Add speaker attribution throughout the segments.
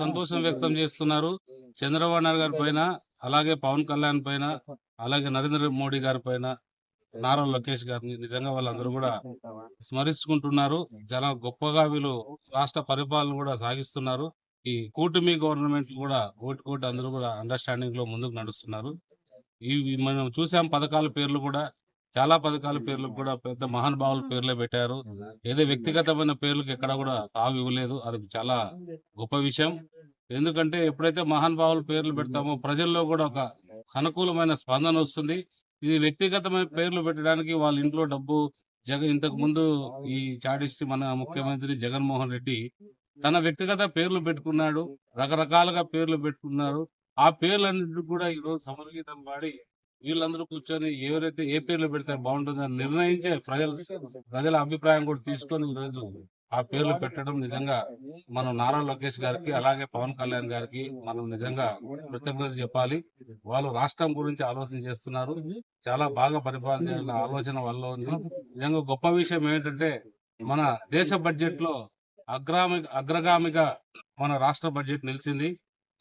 Speaker 1: సంతోషం వ్యక్తం చేస్తున్నారు. చంద్రబాబు నాయుడు గారి పైన అలాగే పవన్ కళ్యాణ్ పైన అలాగే నరేంద్ర మోడీ గారి పైన నారా లోకేష్ గారిని నిజంగా వాళ్ళందరూ కూడా స్మరించుకుంటున్నారు చాలా గొప్పగా వీళ్ళు రాష్ట్ర పరిపాలన కూడా సాగిస్తున్నారు. ఈ కూటమి గవర్నమెంట్ కూడా ఓటు కోటి అందరూ కూడా అండర్స్టాండింగ్లో ముందుకు నడుస్తున్నారు. ఇవి మనం చూసాం పథకాల పేర్లు కూడా చాలా పథకాల పేర్లు కూడా పెద్ద మహానుభావుల పేర్లే పెట్టారు. ఏదో వ్యక్తిగతమైన పేర్లకు ఎక్కడ కూడా తావు ఇవ్వలేదు. అది చాలా గొప్ప విషయం. ఎందుకంటే ఎప్పుడైతే మహానుభావుల పేర్లు పెడతామో ప్రజల్లో కూడా ఒక అనుకూలమైన స్పందన వస్తుంది. ఇది వ్యక్తిగతమైన పేర్లు పెట్టడానికి వాళ్ళ ఇంట్లో డబ్బు జగ ఇంతకు ముందు ఈ చాటిస్ట్ మన ముఖ్యమంత్రి జగన్మోహన్ రెడ్డి తన వ్యక్తిగత పేర్లు పెట్టుకున్నాడు. రకరకాలుగా పేర్లు పెట్టుకున్నారు. ఆ పేర్లన్నింటి కూడా ఈరోజు సమర్గీతం పాడి వీళ్ళందరూ కూర్చొని ఎవరైతే ఏ పేర్లు పెడితే బాగుంటుందని నిర్ణయించే ప్రజల ప్రజల అభిప్రాయం కూడా తీసుకొని ఈరోజు ఆ పేర్లు పెట్టడం నిజంగా మనం నారా లోకేష్ గారికి అలాగే పవన్ కళ్యాణ్ గారికి మనం నిజంగా కృతజ్ఞత చెప్పాలి. వాళ్ళు రాష్ట్రం గురించి ఆలోచన చేస్తున్నారు. చాలా బాగా పరిపాలన చేయాలన్న ఆలోచన వల్ల నిజంగా గొప్ప విషయం ఏంటంటే మన దేశ బడ్జెట్లో అగ్రామి అగ్రగామిగా మన రాష్ట్ర బడ్జెట్ నిలిచింది.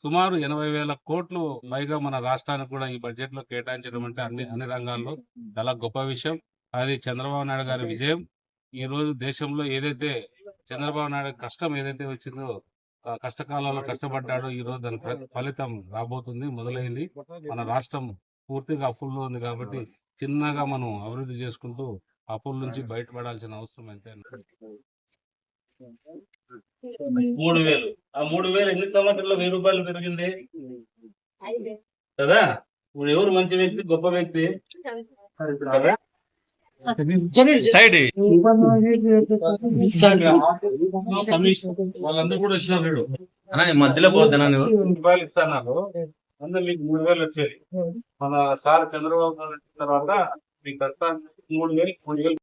Speaker 1: సుమారు ఎనభై వేల కోట్లు పైగా మన రాష్ట్రానికి కూడా ఈ బడ్జెట్లో కేటాయించడం అంటే అన్ని అన్ని రంగాల్లో చాలా గొప్ప విషయం. అది చంద్రబాబు నాయుడు గారి విజయం. ఈ రోజు దేశంలో ఏదైతే చంద్రబాబు నాయుడు కష్టం ఏదైతే వచ్చిందో కష్టకాలంలో కష్టపడ్డాడో ఈ రోజు దాని ఫలితం రాబోతుంది మొదలైంది. మన రాష్ట్రం పూర్తిగా అప్పుల్లో ఉంది కాబట్టి చిన్నగా మనం అభివృద్ధి చేసుకుంటూ అప్పుల నుంచి బయటపడాల్సిన అవసరం అయితే మూడు వేలు. ఆ మూడు వేలు ఎన్ని సంవత్సరాలు వెయ్యి రూపాయలు పెరిగింది. కదా? ఇప్పుడు ఎవరు మంచి వ్యక్తి గొప్ప వ్యక్తి? కదా?
Speaker 2: సైడ్
Speaker 1: వాళ్ళందరూ కూడా
Speaker 2: అన్న నేను మధ్యలో పోతున్నా నువ్వు.
Speaker 1: రూపాయలు ఇస్తాను అందరూ మీకు మూడు వేలు వచ్చేది. మన సార్ చంద్రబాబు వచ్చిన తర్వాత మీకు మూడు వేలు మూడు వేలు